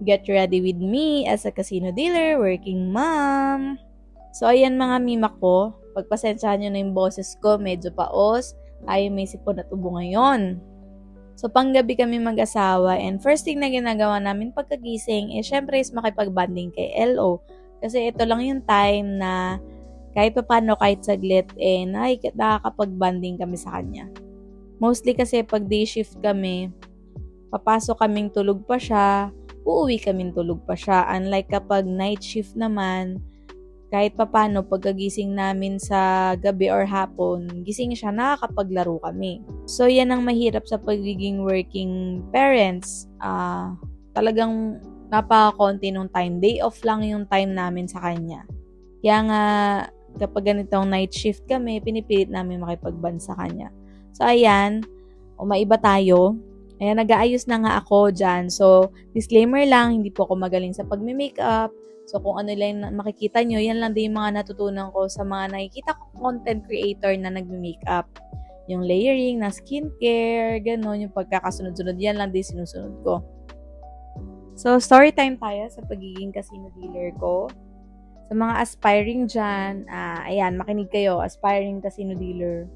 Get ready with me as a casino dealer, working mom. So, ayan mga mima ko. Pagpasensyahan nyo na yung boses ko, medyo paos. Tayo may sipon at ubo ngayon. So, panggabi kami mag-asawa and first thing na ginagawa namin pagkagising is syempre is makipag-banding kay LO. Kasi ito lang yung time na kahit pa paano, kahit saglit, eh, nakakapag-banding kami sa kanya. Mostly kasi pag day shift kami, papasok kaming tulog pa siya, uuwi kaming tulog pa siya. Unlike kapag night shift naman, kahit papano pagkagising namin sa gabi or hapon, gising siya, nakakapaglaro kami. So, yan ang mahirap sa pagiging working parents. Ah, talagang napaka-konti nung time. Day off lang yung time namin sa kanya. Kaya nga, kapag ganitong night shift kami, pinipilit namin makipagban sa kanya. So, ayan, umaiba tayo. Ayan, nag-aayos na nga ako dyan. So, disclaimer lang, hindi po ako magaling sa pagme-makeup. So, kung ano lang makikita nyo, yan lang din yung mga natutunan ko sa mga nakikita ko content creator na nagme-makeup. Yung layering na skincare, gano'n, yung pagkakasunod-sunod, yan lang din sinusunod ko. So, story time tayo sa pagiging casino dealer ko. Sa mga aspiring dyan, ah, ayan, makinig kayo, aspiring casino dealer.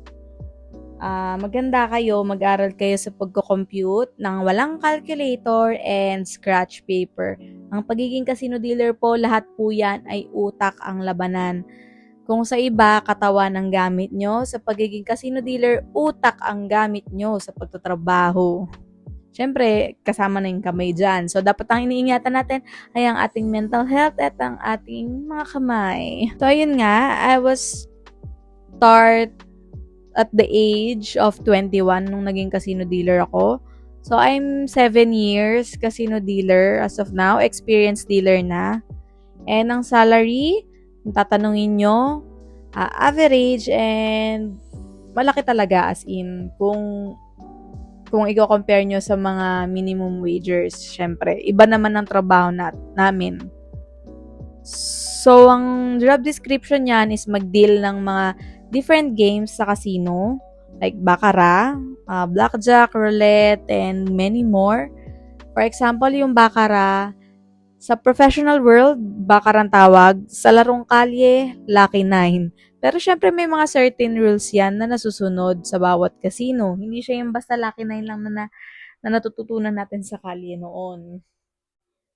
Ah, maganda kayo, mag-aral kayo sa pagko-compute ng walang calculator and scratch paper. Ang pagiging casino dealer po, lahat po yan ay utak ang labanan. Kung sa iba, katawan ang gamit nyo, sa pagiging casino dealer, utak ang gamit nyo sa pagtatrabaho. Siyempre, kasama na yung kamay dyan. So, dapat ang iniingatan natin ay ang ating mental health at ang ating mga kamay. So, ayun nga, I was start at the age of 21 nung naging casino dealer ako. So, I'm 7 years casino dealer as of now. Experienced dealer na. And ang salary, kung tatanungin nyo, ah, average and malaki talaga as in kung kung i-compare nyo sa mga minimum wagers, syempre, iba naman ang trabaho na, namin. So, ang job description niyan is mag-deal ng mga different games sa casino, like baccarat, uh, blackjack, roulette, and many more. For example, yung baccarat, sa professional world, baccarat tawag. Sa larong kalye, lucky nine. Pero syempre may mga certain rules yan na nasusunod sa bawat casino. Hindi siya yung basta lucky nine lang na, na, na natututunan natin sa kalye noon.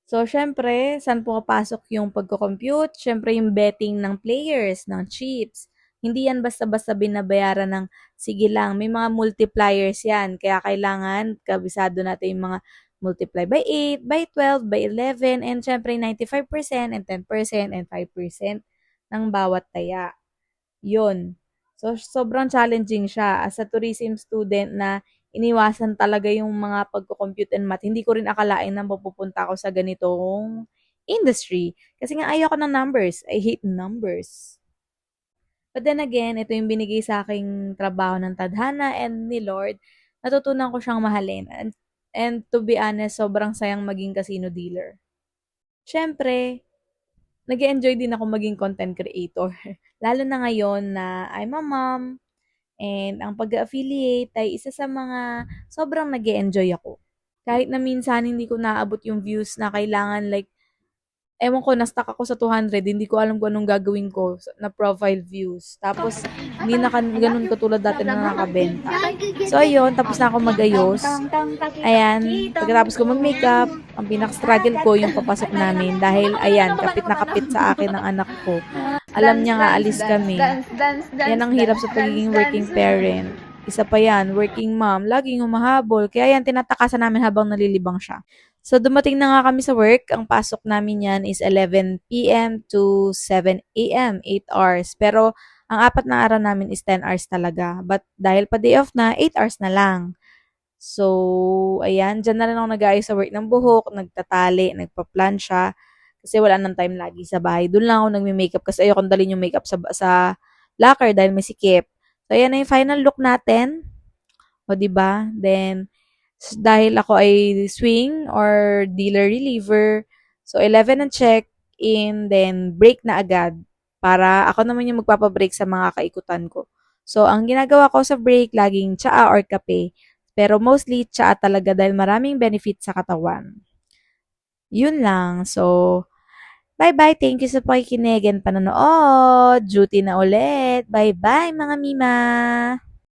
So, syempre, saan po kapasok yung pagko-compute? Syempre, yung betting ng players, ng chips. Hindi yan basta-basta binabayaran ng sige lang. May mga multipliers yan. Kaya kailangan kabisado natin yung mga multiply by 8, by 12, by 11, and syempre 95% and 10% and 5% ng bawat taya. Yun. So, sobrang challenging siya. As a tourism student na iniwasan talaga yung mga pagko-compute and math. Hindi ko rin akalain na mapupunta ako sa ganitong industry. Kasi nga ayaw ko ng numbers. I hate numbers. But then again, ito yung binigay sa aking trabaho ng tadhana and ni Lord. Natutunan ko siyang mahalin. And, and to be honest, sobrang sayang maging casino dealer. Siyempre, nag enjoy din ako maging content creator. Lalo na ngayon na I'm a mom, and ang pag-affiliate ay isa sa mga sobrang nag enjoy ako. Kahit na minsan hindi ko naabot yung views na kailangan like ewan ko, na-stuck ako sa 200, hindi ko alam kung anong gagawin ko na profile views. Tapos, hindi na kan- ganun katulad dati na nakabenta. So, ayun, tapos na ako magayos. Ayan, pagkatapos ko mag-makeup, ang pinak-struggle ko yung papasok namin dahil, ayan, kapit na kapit sa akin ng anak ko. Alam niya nga, alis kami. Yan ang hirap sa pagiging working parent. Isa pa yan, working mom, laging humahabol. Kaya yan, tinatakasan namin habang nalilibang siya. So, dumating na nga kami sa work. Ang pasok namin yan is 11 p.m. to 7 a.m., 8 hours. Pero, ang apat na araw namin is 10 hours talaga. But, dahil pa day off na, 8 hours na lang. So, ayan, dyan na rin ako nag-ayos sa work ng buhok, nagtatali, nagpa-plansya. Kasi wala nang time lagi sa bahay. Doon lang ako nagme-makeup kasi ayoko dalhin yung makeup sa, sa locker dahil may sikip. So, ayan na yung final look natin. O, ba diba? Then, dahil ako ay swing or dealer reliever, so 11 ang check in, then break na agad para ako naman yung magpapabreak sa mga kaikutan ko. So, ang ginagawa ko sa break, laging tsaa or kape. Pero mostly, tsaa talaga dahil maraming benefit sa katawan. Yun lang. So, bye-bye. Thank you sa pakikinig and panonood. Duty na ulit. Bye-bye, mga Mima!